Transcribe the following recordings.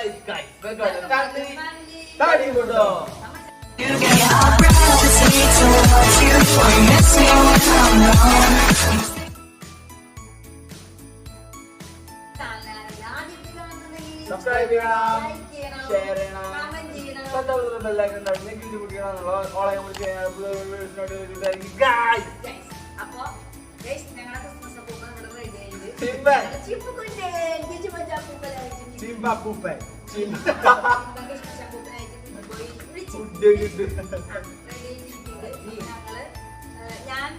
Guys guys വെക്കട്ടെ തണ്ണി തടി കൊണ്ടോ സബ്സ്ക്രൈബ് ചെയ്യണം ഷെയർ ചെയ്യണം തൊട്ടടുത്തുള്ള ബെല്ലൈക്കൺ ഉണ്ടാവും നെഗിറ്റ് കുട്ടിക്കണം ഓളെ വിളിച്ച് ഗൈസ് അപ്പൊ ചിമ്പൻ അപ്പൂപ്പനായിട്ട് ചിമ്പ പൂപ്പൻ ചിമ്പ ചിമ്പൻ ക്രിസ്മസ് അപ്പൂപ്പനായിട്ട് കുഞ്ഞ് പോയി വിളിച്ചു. ഫുഡ് കിട്ടും ready ആയിട്ടിരിക്കുന്നത്. ഞങ്ങൾ, ഏഹ്, ഞാൻ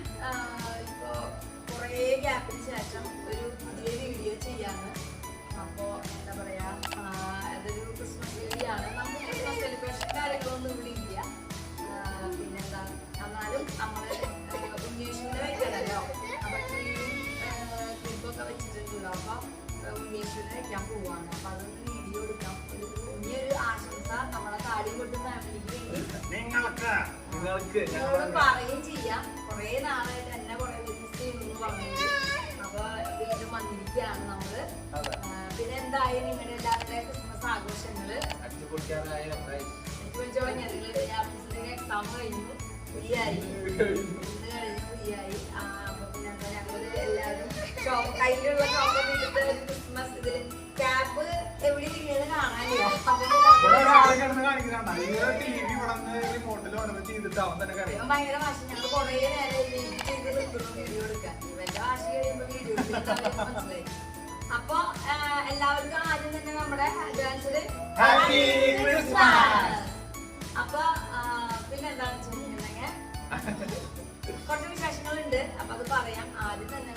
ഇപ്പൊ കുറേ ഗ്യാപ്പിന് ശേഷം ഒരു പുതിയ വീഡിയോ ചെയ്യാണ് അപ്പോ എന്താ പറയാ അതൊരു ക്രിസ്മസ് വീഡിയോ ആണ് നമുക്ക് സെലിബ്രേഷൻ കാര്യങ്ങളൊന്നും ഇവിടെ ഇല്ല പിന്നെന്താ എന്നാലും നമ്മൾ വെച്ചിട്ടുണ്ടല്ലോ അപ്പൊ ഉണ്ണീഷിനെ വെക്കാൻ പോവാണ് അപ്പൊ അതൊന്ന് വീഡിയോ എടുക്കാം ഒരു കുഞ്ഞൊരു ആശംസ നമ്മളെ താടി കൊണ്ട് ഫാമിലിക്ക് നിങ്ങൾക്ക് നിങ്ങൾക്ക് നിങ്ങളോട് പറയുകയും ചെയ്യാം. കുറേ നാളായിട്ട് എന്നെ കുറേ ബിസിനസ് ചെയ്യുന്നു പറഞ്ഞു അപ്പൊ വീണ്ടും വന്നിരിക്കുകയാണ് നമ്മൾ. അതെ. പിന്നെ എന്തായി നിങ്ങളുടെ എല്ലാവരുടെ ക്രിസ്മസ് ഞാൻ എക്സാം കഴിഞ്ഞു. ഫ്രീ ആയി. ഫ്രീ ആയി. ആ, അപ്പൊ പിന്നെ എല്ലാവരും കയ്യിലുള്ള ഷോപ്പൊക്കെ എടുത്ത് ഒരു ക്രിസ്മസ് ഇതിൽ ക്യാപ്പ് എവിടെ ഇരിക്കുന്നത് കാണാനില്ല ഭയങ്കര വാശി. ഞങ്ങൾ കുറേ നേരം വെയിറ്റ് ചെയ്ത് നിൽക്കുന്നു വീഡിയോ എടുക്കാൻ. ഇവന്റെ വാശി കഴിയുമ്പോ വീഡിയോ മനസ്സിലായി? അപ്പൊ എല്ലാവർക്കും ആദ്യം തന്നെ നമ്മുടെ Christmas! അപ്പൊ പിന്നെന്താണെന്ന് വെച്ചിട്ടുണ്ടെങ്കിൽ കുറച്ച് വിശേഷങ്ങളുണ്ട്. അപ്പൊ അത് പറയാം. ആദ്യം തന്നെ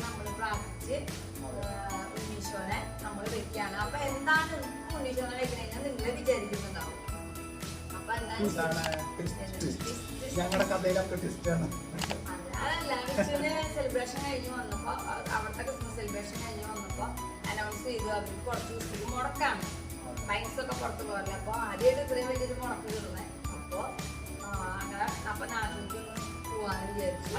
ആ, ഉണ്ണീശോനെ നമ്മൾ വെക്കുകയാണ് അപ്പൊ എന്താണ് ഉണ്ണീശോനെ വെക്കണെന്ന് നിങ്ങൾ വിചാരിക്കുന്നുണ്ടാവും. അപ്പൊ ടിസ്റ്റാണ് അതല്ല വിഷുവിന് സെലിബ്രേഷൻ കഴിഞ്ഞ് വന്നപ്പോ അ- അവിടുത്തെ ക്രിസ്മസ് സെലിബ്രേഷൻ കഴിഞ്ഞ് വന്നപ്പോ അനൗൺസ് ചെയ്തു. അവർക്ക് കുറച്ച് ദിവസത്തേക്ക് മുടക്കാണ്. ബൈക്സ് ഒക്കെ പുറത്ത് പോകില്ല അപ്പൊ ആദ്യമായിട്ട് ഇത്രയും വലിയൊരു മുടക്ക് കിട്ടുന്നത് അപ്പൊ അങ്ങനെ അപ്പൊ നാട്ടിലേക്ക് പോവാന്ന് വിചാരിച്ചു.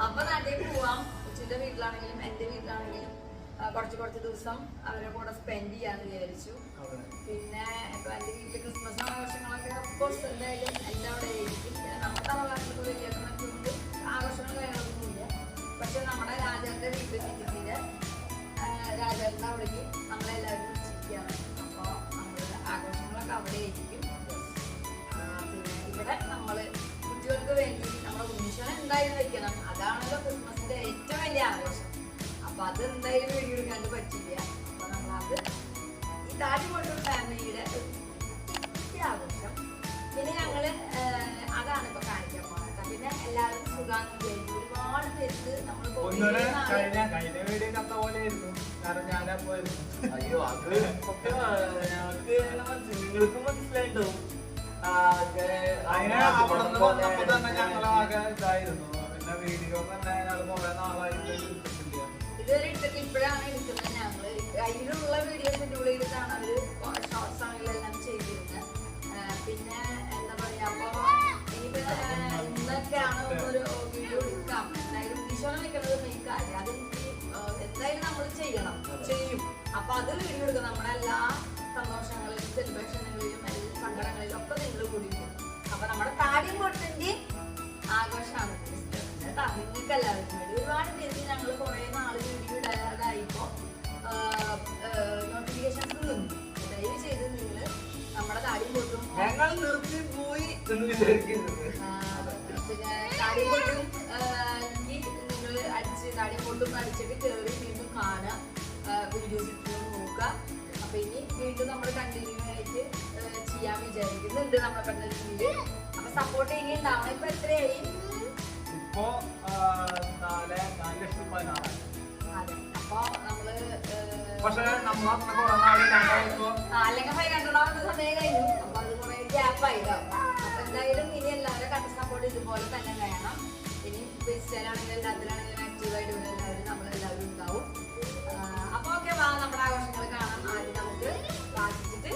അപ്പൊ നാട്ടിലേക്ക് പോവാം. ഉച്ചിന്റെ വീട്ടിലാണെങ്കിലും എന്റെ വീട്ടിലാണെങ്കിലും കുറച്ച് കുറച്ച് ദിവസം അവരുടെ കൂടെ സ്പെൻഡ് ചെയ്യാന്ന് വിചാരിച്ചു. പിന്നെ ഇപ്പൊ എന്റെ വീട്ടിൽ ക്രിസ്മസ് ആഘോഷങ്ങളൊക്കെ അഫ്കോഴ്സ് എന്തായാലും എല്ലാം അവിടെ ആയിരിക്കും പിന്നെ നമ്മുടെ തറവാട്ടിലൊക്കെ വലിയ ആഘോഷങ്ങൾ കാര്യങ്ങളൊന്നുമില്ല പക്ഷെ നമ്മുടെ രാജാവിന്റെ വീട്ടിൽ ചിറ്റിന്റെ രാജാവിന്റെ അവിടേക്ക് മനസ്സിലായി നിങ്ങൾക്കും മനസ്സിലായിട്ടുണ്ടാവും ആ, ഒക്കെ അതിന് അവിടെ നിന്ന് വന്നപ്പോ തന്നെ ഞങ്ങൾ ആകെ ഇതായിരുന്നു. പിന്നെ വീഡിയോ തന്നെ ഞങ്ങൾ കുറെ നാളായിട്ട് ഇതൊരു ഇട്ടിട്ട് ഇപ്പോഴാണ് എടുക്കുന്നത് ഞങ്ങൾ കയ്യിലുള്ള വീഡിയോ ഷെഡ്യൂൾ ചെയ്തിട്ടാണ് അവർ ഷോർട്സ് ആണെങ്കിലും ചെയ്തിരുന്നത് പിന്നെ എന്താ പറയാ അപ്പൊ ഇനിയിപ്പോ ഇന്നൊക്കെയാണ് ഒരു വീഡിയോ എടുക്കാം. എന്തായാലും വിഷയം വെക്കുന്നത് മെയിൻ കാര്യം. അത് എന്തായാലും നമ്മൾ ചെയ്യണം. ചെയ്യും. അപ്പൊ അത് വീഡിയോ എടുക്കുക നമ്മുടെ എല്ലാ സന്തോഷങ്ങളിലും സെലിബ്രേഷനുകളിലും സങ്കടങ്ങളിലും ഒക്കെ നിങ്ങൾ കൂടിയിട്ടുണ്ട്. അപ്പൊ നമ്മുടെ താടിയും കൊടുത്തിന്റെ ആഘോഷമാണ് കേട്ടോ. നിങ്ങൾക്ക് എല്ലാവർക്കും വേണ്ടി ഒരുപാട് പേർക്ക് ഞങ്ങൾ കുറെ നാൾ വീഡിയോ ഇടാതായിപ്പോ നോട്ടിഫിക്കേഷൻസ് നിന്നു ദയവ് ചെയ്ത് നിങ്ങൾ നമ്മുടെ താടിയും കൊടുക്കും ഞങ്ങൾ നിർത്തി പോയി എന്ന് വിചാരിക്കുന്നത് പിന്നെ താടിയും പൊട്ടും നിങ്ങൾ അടിച്ച് താടിയും പൊട്ടും അടിച്ചിട്ട് കയറി വീണ്ടും കാണുക വീഡിയോസ് നോക്കുക. അപ്പൊ ഇനി വീണ്ടും നമ്മൾ കണ്ടിന്യൂ ആയിട്ട് ചെയ്യാൻ വിചാരിക്കുന്നുണ്ട് നമ്മളെ കണ്ടന്റിൽ അപ്പൊ സപ്പോർട്ട് ചെയ്യുന്നുണ്ടാവണം ഇപ്പൊ എത്രയായി? ഇപ്പോ നാല് നാല് ലക്ഷത്തി പതിനാറ് അതെ. അപ്പൊ നമ്മൾ ഏഹ്, നമ്മൾ അല്ലെങ്കിൽ ആവുന്ന സമയം കഴിഞ്ഞു അപ്പൊ അത് കുറെ ഗ്യാപ്പ് ആയിട്ടാവും അപ്പൊ എന്തായാലും ഇനി എല്ലാവരും കട്ട സപ്പോർട്ട് ഇതുപോലെ തന്നെ വേണം. ഇനി ബെസ്റ്റിലാണെങ്കിലും എല്ലാത്തിലാണെങ്കിലും ആക്റ്റീവായിട്ട് എല്ലാവരും നമ്മളെല്ലാവരും ഉണ്ടാവും. നമ്മുടെ ആഘോഷങ്ങൾ കാണാം ആദ്യം നമുക്ക് പ്രാർത്ഥിച്ചിട്ട്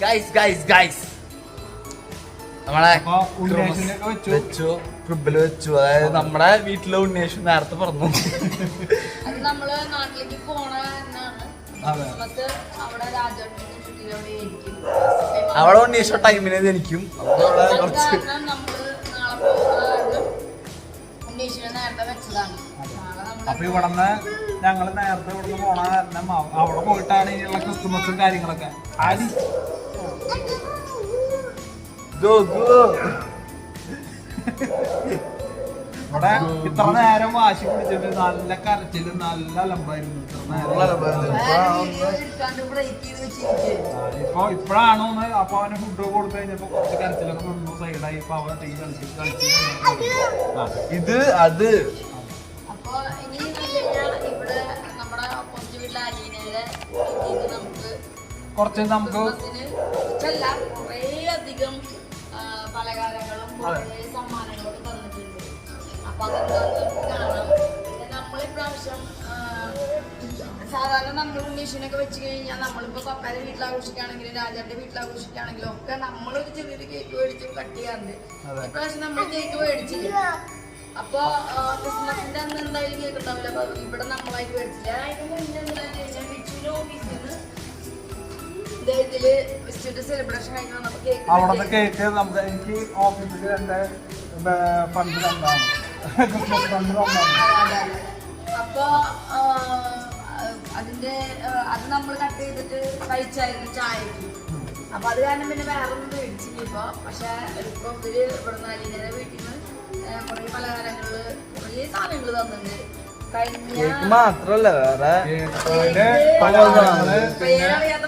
ഗൈസ് ഗൈസ് ഗൈസ് നമ്മളെ വെച്ചു. വെച്ചു ക്രിബിൽ വെച്ചു. അതായത് നമ്മുടെ വീട്ടിലെ ഉണ്ണേഷൻ നേരത്തെ പറഞ്ഞു. അത് നമ്മൾ നാട്ടിലേക്ക് പോണ എന്നാണ്. അവിടെ രാജാവിന്റെ ചുറ്റിലവിടെ ആയിരിക്കും അവിടെ ഉണ്ണേഷ ടൈമിനെ ജനിക്കും. അപ്പൊ അവിടെ കുറച്ച് നാളെ പോകുന്ന കാരണം നേരത്തെ വെച്ചതാണ്. നാളെ നമ്മൾ അപ്പൊ ഇവിടുന്ന് ഞങ്ങൾ നേരത്തെ ഇവിടുന്ന് പോണ കാരണം അവ- അവിടെ പോയിട്ടാണ് ഇനിയുള്ള ക്രിസ്തുമസും കാര്യങ്ങളൊക്കെ. ഗോ ഇവിടെ ഇത്ര നേരം വാശി പിടിച്ചിട്ട് നല്ല കരച്ചിൽ നല്ല അലമ്പായിരുന്നു. ഇത്ര നേരം. ഇപ്പൊ ഇപ്പഴാണ് ഒന്ന് അപ്പൊ അവന് ഫുഡ് കൊടുത്തു കഴിഞ്ഞപ്പോ കുറച്ച് കരച്ചിലൊക്കെ നിന്നു സൈഡായി ഇപ്പൊ അവൻ തീ കളിച്ച് കളിച്ച് ഇത് അത്. കുറച്ച് ഇനി പലഹാരങ്ങളും കുറേ സമ്മാനങ്ങളും തന്നിട്ടുണ്ട് അപ്പൊ അതെന്താന്ന് നമുക്ക് കാണാം നമ്മളിപ്രാവശ്യം സാധാരണ നമ്മൾ ഉണ്ണീഷിനൊക്കെ വെച്ച് കഴിഞ്ഞാൽ നമ്മളിപ്പോ പപ്പാരെ വീട്ടിൽ ആഘോഷിക്കുകയാണെങ്കിലും രാജാന്റെ വീട്ടിൽ ആഘോഷിക്കുകയാണെങ്കിലും ഒക്കെ നമ്മളൊരു ചെറിയൊരു കേക്ക് മേടിച്ച് കട്ട് ചെയ്യാറുണ്ട്. ഇപ്രാവശ്യം നമ്മൾ കേക്ക് മേടിച്ചില്ല. അപ്പൊ ക്രിസ്മസിന്റെ അന്ന് എന്തായാലും കേക്ക് ഉണ്ടാവില്ല. അപ്പൊ ഇവിടെ നമ്മളായിട്ട് മേടിച്ചില്ല. അതിന് വന്നപ്പോ കേക്ക് നമുക്ക് എനിക്ക് ഓഫീസിൽ എന്റെ ഫണ്ട് തന്നാണ് ക്രിസ്മസ് ഫണ്ട് തന്നാണ്. അപ്പൊ അതിന്റെ അത് നമ്മൾ കട്ട് ചെയ്തിട്ട് കഴിച്ചായിരുന്നു ചായക്ക്. അപ്പൊ അത് കാരണം പിന്നെ വേറെ ഒന്നും മേടിച്ചില്ല ഇപ്പൊ പക്ഷെ ഇപ്പൊ ഇവർ ഇവിടെ അലീനയുടെ വീട്ടിൽ നിന്ന് കുറെ പലഹാരങ്ങൾ കുറെ സാധനങ്ങൾ തന്നിട്ടുണ്ട്. കേക്ക് മാത്രല്ല വേറെ പലഹാരങ്ങൾ. പേരറിയാത്ത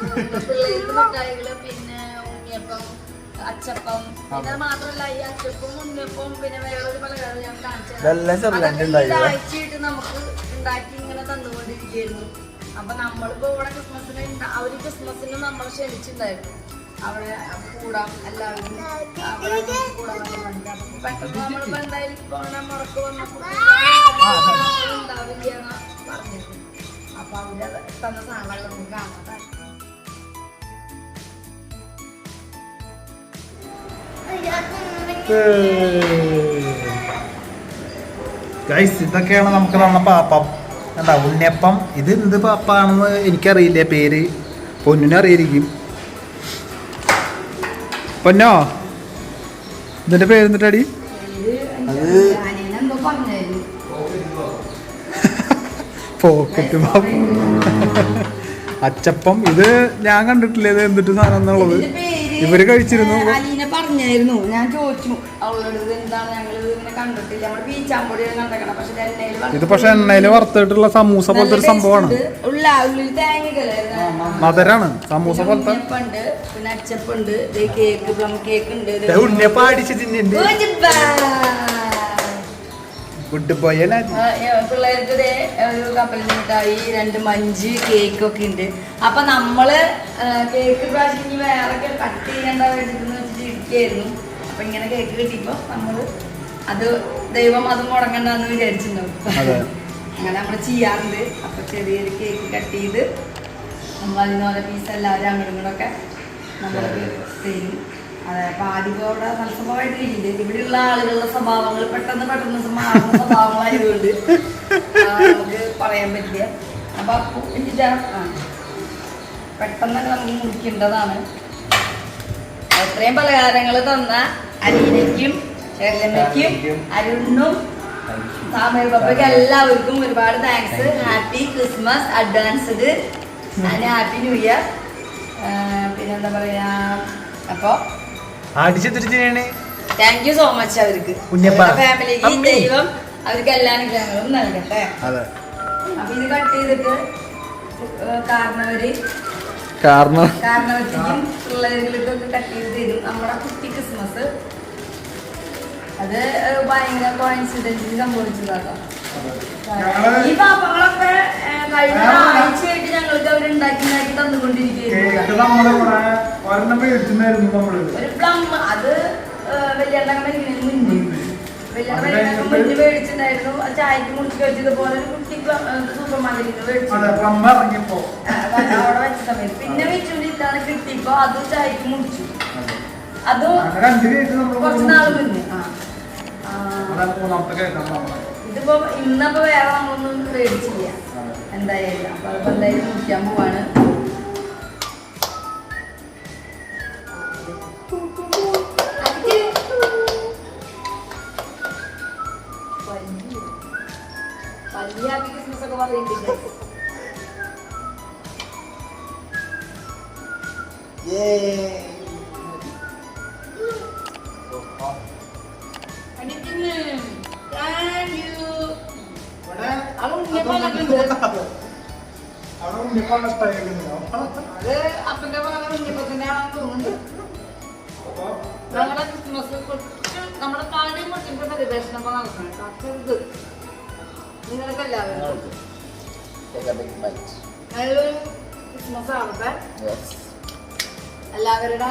പിള്ളേർക്ക് മിഠായികൾ പിന്നെ ഉണ്ണിയപ്പം അച്ചപ്പം പിന്നെ മാത്രല്ല ഈ അച്ചപ്പം ഉണ്ണിയപ്പം പിന്നെ വേറൊരു പലഹാരം ഞാൻ കാണിച്ചു ഇതെല്ലാം ചെറുതായിട്ട് ഉണ്ടായില്ല. ആഴ്ചയായിട്ട് നമുക്ക് ഉണ്ടാക്കി ഇങ്ങനെ തന്നുകൊണ്ടിരിക്കുകയായിരുന്നു. അപ്പൊ നമ്മളിപ്പോ ഇവിടെ ക്രിസ്മസിന് അവർ ക്രിസ്മസിന് നമ്മളെ ക്ഷണിച്ചിട്ടുണ്ടായിരുന്നു. അവിടെ കൂടാം എല്ലാവരും അവിടെ കൂടാൻ പെട്ടെന്ന് നമ്മളിപ്പോ എന്തായാലും ഇപ്പൊ മുറക്ക് വന്നപ്പോ ഉണ്ടാവില്ല പറഞ്ഞിരുന്നു. അപ്പൊ അവർ തന്ന സാധനങ്ങൾ നമുക്ക് കാണാം ഗൈസ് ഇതൊക്കെയാണ് നമുക്ക് തന്ന പാപ്പം. എന്താ ഉണ്ണിയപ്പം. ഇത് എന്ത് പാപ്പാണെന്ന് എനിക്കറിയില്ല പേര്. പൊന്നിനെ അറിയായിരിക്കും. പൊന്നോ? ഇതിന്റെ പേര് എന്നിട്ടടി പോക്കറ്റ് പാപ്പം. അച്ചപ്പം. ഇത് ഞാൻ കണ്ടിട്ടില്ല. ഇത് എന്തിട്ട് സാധനം എന്നുള്ളത്. ഇവർ കഴിച്ചിരുന്നു. പറഞ്ഞായിരുന്നു. ഞാൻ ചോദിച്ചു അവളോട് ഇത് എന്താണ്? ഞങ്ങൾ ഇങ്ങനെ കണ്ടിട്ടില്ല. നമ്മൾ ബീച്ചാമ്പൊടിയാണ് കണ്ടേക്കണം. പക്ഷെ ഇത് എണ്ണയിൽ ഇത് പക്ഷെ എണ്ണയിൽ വറുത്തിട്ടുള്ള സമൂസ പോലത്തെ ഒരു സംഭവമാണ്. ഉള്ള ഉള്ളിൽ മധുരാണ്. സമൂസ പോലത്തെ. ഉണ്ണിയപ്പുണ്ട്. പിന്നെ അച്ചപ്പുണ്ട്. ദേ കേക്ക് പ്ലം കേക്ക് ഉണ്ട്. ഇത് ഉണ്ണിയപ്പം അടിച്ച് തിന്നുണ്ട്. ഉജ്ജിപ്പാ. ഗുഡ് ബോയ് അല്ലേ? ആ, ഏ, പിള്ളേർക്ക് ദേ ഒരു മിഠായി രണ്ട് മഞ്ച് കേക്ക് ഒക്കെ ഉണ്ട്. അപ്പൊ നമ്മൾ ആ, കേക്ക് പ്രാവശ്യം ഇനി വേറെ കട്ട് ചെയ്യണ്ട വെച്ചിട്ട് ഇരിക്കായിരുന്നു അപ്പൊ ഇങ്ങനെ കേക്ക് കിട്ടിയപ്പോ നമ്മൾ അത് ദൈവം അത് മുടങ്ങണ്ടെന്ന് വിചാരിച്ചിട്ടുണ്ടാവും. അങ്ങനെ നമ്മൾ ചെയ്യാറുണ്ട്. അപ്പൊ ചെറിയൊരു കേക്ക് കട്ട് ചെയ്ത് നമ്മൾ അതിനോലെ പീസ് എല്ലാവരും അങ്ങോട്ടും ഇങ്ങോട്ടൊക്കെ നമ്മൾക്ക് തരും. അതെ അപ്പൊ ആദ്യം അവിടെ നല്ല സ്വഭാവമായിട്ടില്ല ഇവിടെയുള്ള ആളുകളുടെ സ്വഭാവങ്ങൾ പെട്ടെന്ന് പെട്ടെന്ന് മാറുന്ന സ്വഭാവങ്ങളായതുകൊണ്ട് നമുക്ക് പറയാൻ പറ്റില്ല. അപ്പൊ അപ്പു എന്നിട്ടാ ആ. പെട്ടെന്ന് തന്നെ നമുക്ക് മുറിക്കേണ്ടതാണ്. എത്രയും പലഹാരങ്ങൾ തന്ന അലീനയ്ക്കും ശൈലമ്മയ്ക്കും അരുണിനും സാമൂഹ്യ പപ്പയ്ക്ക് എല്ലാവർക്കും ഒരുപാട് താങ്ക്സ് ഹാപ്പി ക്രിസ്മസ് അഡ്വാൻസ്ഡ് അതിന് ഹാപ്പി ന്യൂ ഇയർ പിന്നെന്താ പറയാ? അപ്പോ? അടിച്ച് താങ്ക് യു സോ മച്ച് അവർക്ക്. ഫാമിലിക്ക് ദൈവം അവർക്ക് എല്ലാ അനുഗ്രഹങ്ങളും നൽകട്ടെ. അപ്പൊ ഇത് കട്ട് ചെയ്തിട്ട് കാരണവര് കാരണം കാരണവത്തിക്കും പിള്ളേർക്കൊക്കെ കട്ട് ചെയ്ത് തരും. നമ്മുടെ കുട്ടി ക്രിസ്മസ്. അത് ഏഹ് ഭയങ്കര കോയിൻസിഡൻസിൽ സംഭവിച്ചതാട്ടോ. ഈ പാപ്പങ്ങളൊക്കെ ഏഹ് കഴിഞ്ഞ ആഴ്ചയായിട്ട് ഞങ്ങൾക്ക് അവർ ഉണ്ടാക്കി ഉണ്ടാക്കി തന്നുകൊണ്ടിരിക്കുകയായിരുന്നു ഒരു പ്ലം അത് വലിയ മുന്നേ പിന്നെ വെച്ചുകൊണ്ട് കിട്ടിയപ്പോ അതും ചായക്ക് മുടിച്ചു അതും കുറച്ച് നാൾ മുന്നേ ഇതിപ്പോ ഇന്നപ്പോ വേറെ നമ്മളൊന്നും മേടിച്ചില്ല. എന്തായാലും. അപ്പൊ എന്തായാലും മുടിക്കാൻ പോവാണ്. ഹാപ്പി ക്രിസ്മസ് ഒക്കെ പറയുന്നുണ്ട്. അവിടെ ഉണ്ണിയപ്പം ഇഷ്ടമായിരുന്നു അത് അപ്പന്റെ മകൻ ഉണ്ണിയപ്പത്തിന്റെ ആണെന്ന് തോന്നുന്നുണ്ട് ഞങ്ങളുടെ ക്രിസ്മസ് നമ്മുടെ താഴെ മുട്ടിന്റെ അപ്പൊ നടക്കണം നിങ്ങൾക്ക് എല്ലാവരും നല്ലൊരു ക്രിസ്മസ് ആവട്ടെ. എല്ലാവരുടെ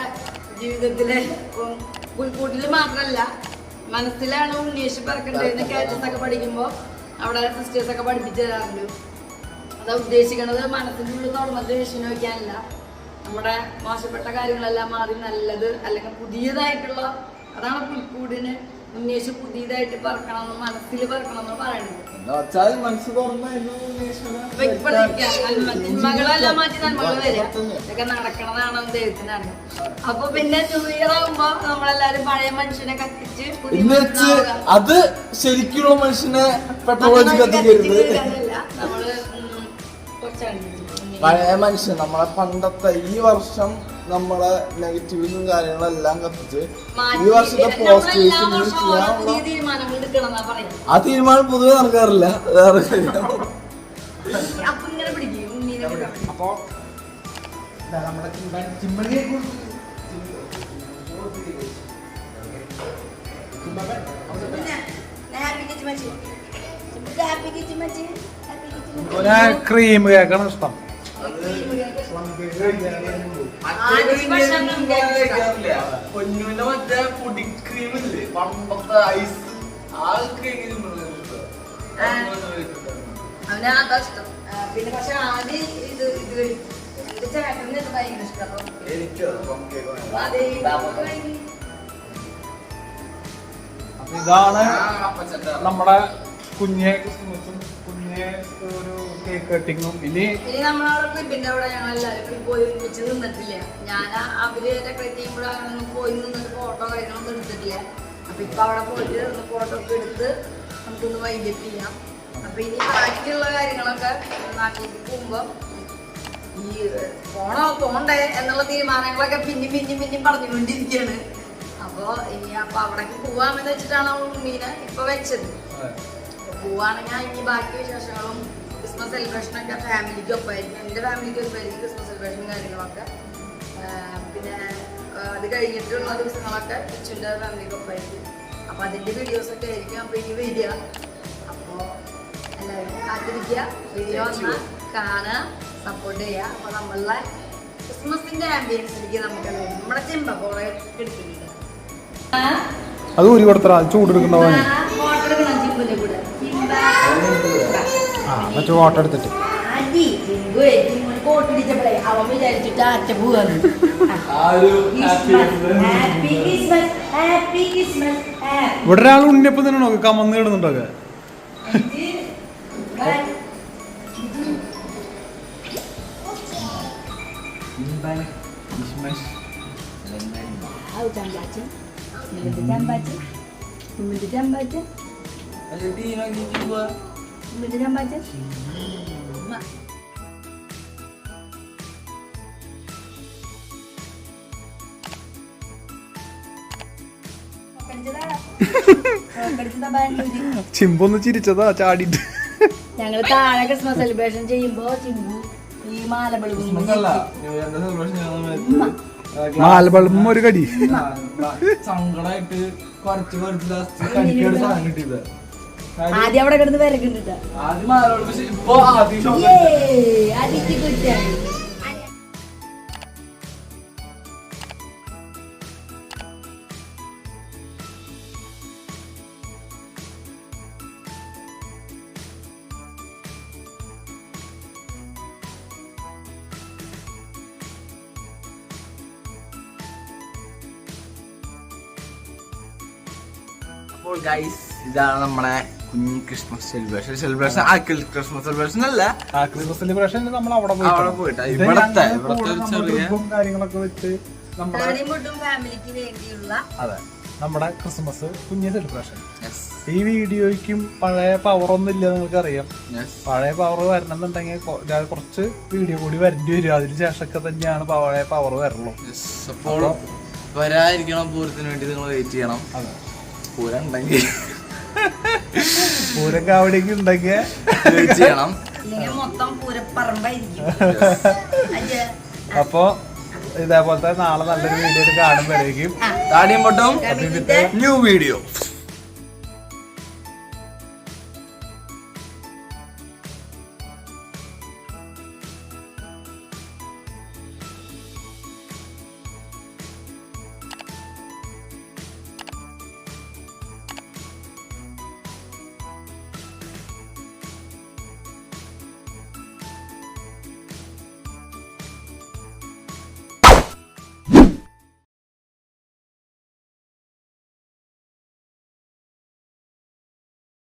ജീവിതത്തിലെ പുൽക്കൂട്ടിൽ പുൽക്കൂട്ടിൽ മാത്രമല്ല മനസ്സിലാണ് ഉണ്ണീഷ് പിറക്കണ്ടേന്ന് കാറ്റസ് ഒക്കെ പഠിക്കുമ്പോൾ അവിടെ സിസ്റ്റേഴ്സ് ഒക്കെ പഠിപ്പിച്ചു തരാറുണ്ട്. അതാ ഉദ്ദേശിക്കണത് മനസ്സിന്റെ ഉള്ളിൽ തുറന്നിട്ട് ദേഷ്യം വയ്ക്കാനല്ല നമ്മുടെ മോശപ്പെട്ട കാര്യങ്ങളെല്ലാം മാറി നല്ലത് അല്ലെങ്കിൽ പുതിയതായിട്ടുള്ള അതാണ് പുൽക്കൂടിന് ഉണ്ണീഷ് പുതിയതായിട്ട് പറക്കണമെന്ന് മനസ്സിൽ പറക്കണമെന്ന് പറയുന്നത്. മനസ്സ് തുറന്നായിരുന്നു വെളിപ്പെടുത്തിക്കാൻ നന്മ തിന്മകളെല്ലാം മാറ്റി നന്മകൾ വരിക. ഇതൊക്കെ നടക്കണതാണ് ദൈവത്തിനാണ് അപ്പൊ പിന്നെ ന്യൂ ഇയർ ആകുമ്പോ നമ്മളെല്ലാരും പഴയ മനുഷ്യനെ കത്തിച്ച്. അത് ശരിക്കുള്ള മനുഷ്യനെ പെട്രോൾ കത്തിക്കരുത്. നമ്മൾ പഴയ മനുഷ്യൻ നമ്മളെ പണ്ടത്തെ ഈ വർഷം നമ്മളെ നെഗറ്റീവ്സും കാര്യങ്ങളെല്ലാം കത്തിച്ച് ഈ വർഷത്തെ പോസിറ്റീവ്സ് ആ തീരുമാനം പൊതുവെ നടക്കാറില്ല. വേറെ. അപ്പോ നമ്മുടെ കുറിച്ച് ക്രീം കേക്കണം ഇഷ്ടം. പൊന്നുവിന്റെ മറ്റേ പൊടി ക്രീം ഇല്ലേ? പണ്ടത്തെ ഐസ് ആ. ക്രീം അവന് അതാ ഇഷ്ടം. പിന്നെ പക്ഷെ ആദ്യം ഇത് ഇത്. എന്റെ ചേട്ടന് ഇത് ഭയങ്കര ഇഷ്ടം. അപ്പൊ എനിക്ക്? അപ്പൊ അത് ബാബുക്ക് അപ്പൊ ഇതാണ് നമ്മുടെ കുഞ്ഞെ ഒരു കേക്ക് കട്ടിങ്ങും. ഇനി ഇനി നമ്മളവിടെ ക്ലിപ്പിന്റെ അവിടെ ഞങ്ങൾ എല്ലാവരും പോയി ഒരുമിച്ച് നിന്നിട്ടില്ല? ഞാൻ അവർ ഡെക്കറേറ്റ് കൂടെ അങ്ങനെ പോയി നിന്നിട്ട് ഫോട്ടോ കാര്യങ്ങളൊന്നും എടുത്തിട്ടില്ല? അപ്പൊ ഇപ്പൊ അവിടെ പോയിട്ട് ഫോട്ടോ ഒക്കെ എടുത്ത് നമുക്കൊന്ന് വൈകിട്ട് ചെയ്യാം. അപ്പൊ ഇനി ബാക്കിയുള്ള കാര്യങ്ങളൊക്കെ നാട്ടിലേക്ക് പോകുമ്പോ ഈ പോണോ പോണ്ടേ എന്നുള്ള തീരുമാനങ്ങളൊക്കെ പിന്നെയും പിന്നെയും പിന്നെയും പറഞ്ഞുകൊണ്ടിരിക്കുകയാണ് അപ്പോ ഇനി അപ്പൊ അവിടേക്ക് പോവാമെന്ന് വെച്ചിട്ടാണ് ഉണ്ണീനെ ഇപ്പൊ വെച്ചത്? പോവാണെങ്കിൽ ഇനി ബാക്കി വിശേഷങ്ങളും ക്രിസ്മസ് സെലിബ്രേഷനൊക്കെ ഫാമിലിക്ക് ഒപ്പമായിരിക്കും എന്റെ ഫാമിലിക്ക് ഒപ്പമായിരിക്കും ക്രിസ്മസ് സെലിബ്രേഷൻ കാര്യങ്ങളൊക്കെ പിന്നെ അത് കഴിഞ്ഞിട്ടുള്ള ദിവസങ്ങളൊക്കെ കൊച്ചിന്റെ ഫാമിലിക്ക് ഒപ്പമായിരിക്കും അപ്പോൾ അതിന്റെ വീഡിയോസൊക്കെ ആയിരിക്കും അപ്പോൾ ഇനി വരിക. അപ്പോൾ എല്ലാവരും കാത്തിരിക്കുക. വീഡിയോ വന്നാൽ കാണുക സപ്പോർട്ട് ചെയ്യുക. അപ്പോൾ നമ്മളെ ക്രിസ്മസിന്റെ ആംബിയൻസിലേക്ക് നമുക്ക് നമ്മുടെ ചെമ്പ പോലെ എടുക്കുന്നുണ്ട് അത് ഒരു കൊടുത്തറ ചൂടെടുക്കണ്ടാവും എന്നാ. ഫോട്ടോ എടുത്തിട്ട് ഇവിടെ ഒരാൾ ഉണ്ണിയപ്പം തന്നെ അവൻ കമന്ന് ഇവിടെ ഒരാൾ നോക്ക് കമന്ന് കിടുന്നുണ്ടൊക്കെ ചിമ്പൊന്ന് ചിരിച്ചതാ ചാടിട്ട് ഞങ്ങൾ താഴെ ക്രിസ്മസ് സെലിബ്രേഷൻ ചെയ്യുമ്പോ ചിമ്പു ഈ മാലബൾബും ഒരു കടി. സങ്കടായിട്ട് കുറച്ച് കുറച്ച് ലാസ്റ്റ് കണിക്കൊരു സാധനം കിട്ടിയില്ല ആദ്യം അവിടെ കിടന്ന് വിരക്കുന്നുണ്ട് അപ്പോൾ ഗൈസ് ഇതാണ് നമ്മുടെ കുഞ്ഞി ക്രിസ്മസ് സെലിബ്രേഷൻ സെലിബ്രേഷൻ ആ ക്രിസ്മസ് സെലിബ്രേഷൻ അല്ല. ആ ക്രിസ്മസ് സെലിബ്രേഷൻ നമ്മൾ അവിടെ അവിടെ പോയിട്ടാ. ഇവിടത്തെ- ഇവിടത്തെ ഒരു ചെറിയ- കാര്യങ്ങളൊക്കെ വെച്ച് നമ്മുടെ ഫാമിലിക്ക് വേണ്ടിയുള്ള അതെ നമ്മുടെ ക്രിസ്മസ് കുഞ്ഞ് സെലിബ്രേഷൻ ഈ വീഡിയോയ്ക്കും പഴയ പവർ ഒന്നും ഇല്ല നിങ്ങൾക്ക് അറിയാം പഴയ പവർ വരണമെന്നുണ്ടെങ്കിൽ കുറച്ച് വീഡിയോ കൂടി വരേണ്ടി വരും. അതിന് ശേഷമൊക്കെ തന്നെയാണ് പഴയ പവർ വരണുള്ളൂ Yes. അപ്പോൾ വരാതിരിക്കണം പൂരത്തിന് വേണ്ടി നിങ്ങൾ വെയിറ്റ് ചെയ്യണം? അതെ. പൂരം ഉണ്ടെങ്കിൽ. പൂരം അവിടേക്ക് ഉണ്ടെങ്കിൽ ചെയ്യണം. അപ്പോ ഇതേപോലത്തെ നാളെ നല്ലൊരു വീഡിയോ കാണുമ്പോഴേക്കും താടിയും പൊട്ടും. New video